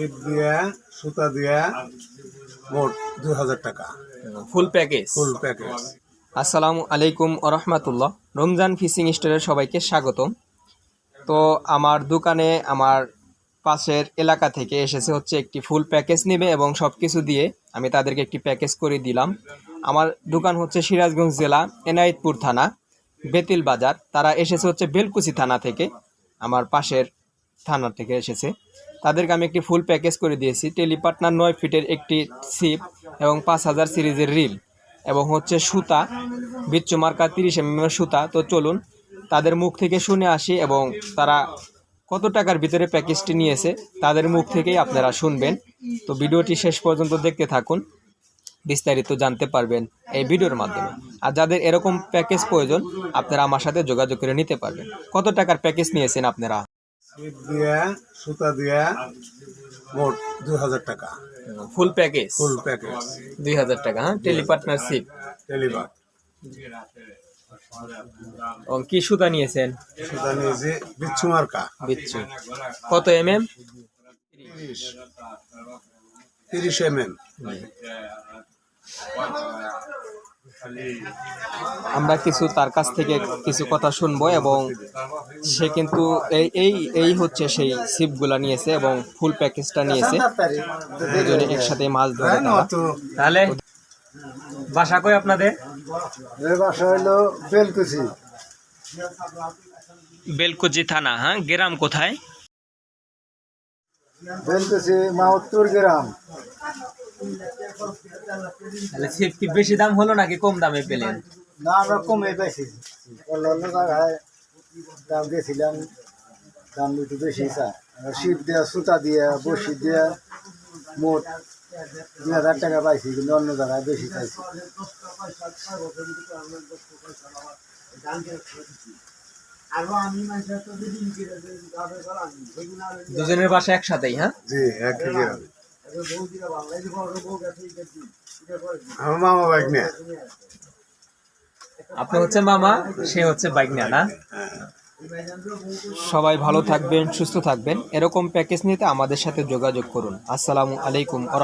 ইট দিয়া সুতা দিয়া মোট দুই হাজার টাকা। ফুল প্যাকেজ ফুল প্যাকেজ আসসালামু আলাইকুম রহমাতুল্লাহ। রমজান ফিশিং স্টোরের সবাইকে স্বাগতম। তো আমার দোকানে আমার পাশের এলাকা থেকে এসেছে হচ্ছে একটি ফুল প্যাকেজ নেবে এবং সব কিছু দিয়ে আমি তাদেরকে একটি প্যাকেজ করে দিলাম। আমার দোকান হচ্ছে সিরাজগঞ্জ জেলা এনায়েতপুর থানা বেতিল বাজার। তারা এসেছে হচ্ছে বেলকুচি থানা থেকে। আমার পাশের থানা থেকে এসেছে। তাদেরকে আমি একটি ফুল প্যাকেজ করে দিয়েছি। টেলিপার্টনার নয় ফিটের একটি সিপ এবং পাঁচ হাজার সিরিজের রিল এবং হচ্ছে সুতা। বিচ্ছু মার্কা তিরিশ এম এর সুতা। তো চলুন তাদের মুখ থেকে শুনে আসি এবং তারা কত টাকার ভিতরে প্যাকেজটি নিয়েছে তাদের মুখ থেকেই আপনারা শুনবেন। তো ভিডিওটি শেষ পর্যন্ত দেখতে থাকুন। বিস্তারিত জানতে পারবেন এই ভিডিওর মাধ্যমে। আর যাদের এরকম প্যাকেজ প্রয়োজন, আপনারা আমার সাথে যোগাযোগ করে নিতে পারবেন। কত টাকার প্যাকেজ নিয়েছেন আপনারা? ইট দিয়া সুতা দিয়া মোট দুই হাজার টাকা। ফুল প্যাকেজ ফুল প্যাকেজ দুই হাজার টাকা হ্যাঁ? টেলিপার্টনারশিপ টেলিবার এবং কি সুতা নিয়েছেন? সুতা নিয়েছি বিচ্ছু মার্কা। বিচ্ছু। কত এম এম তিরিশ। তিরিশ এম এম আমরা কিছু তার কাছ থেকে কিছু কথা শুনব এবং সে কিন্তু এই এই এই হচ্ছে সেই সিপগুলা নিয়েছে এবং ফুল প্যাকেজটা নিয়েছে। দুজনে একসাথে মাছ ধরে। তাহলে বাসা কই আপনাদের? বাসা হইল বেলকুচি। বেলকুচি থানা হ্যাঁ? গ্রাম কোথায়? বেলকুচি মাহত্তর গ্রাম। তাহলে কি বেশি দাম হলো নাকি কম দামে পেলেন? না আমরা কমে পাইছি। অন্য জায়গায় দাম দিয়েছিলাম দাম একটু বেশি স্যার শীত দেওয়া সুতা দিয়া বসি দিয়া মোট দুই হাজার টাকা পাইছি কিন্তু অন্য জায়গায় বেশি পাইছি। দুজনের বাসা একসাথেই হ্যাঁ? জি একই গ্রাম আমার মামা বাইক নিয়ে আপনি হচ্ছে মামা সে হচ্ছে বাইক না না? সবাই ভালো থাকবেন সুস্থ থাকবেন। এরকম প্যাকেজ নিতে আমাদের সাথে যোগাযোগ করুন। আসসালামু আলাইকুম আ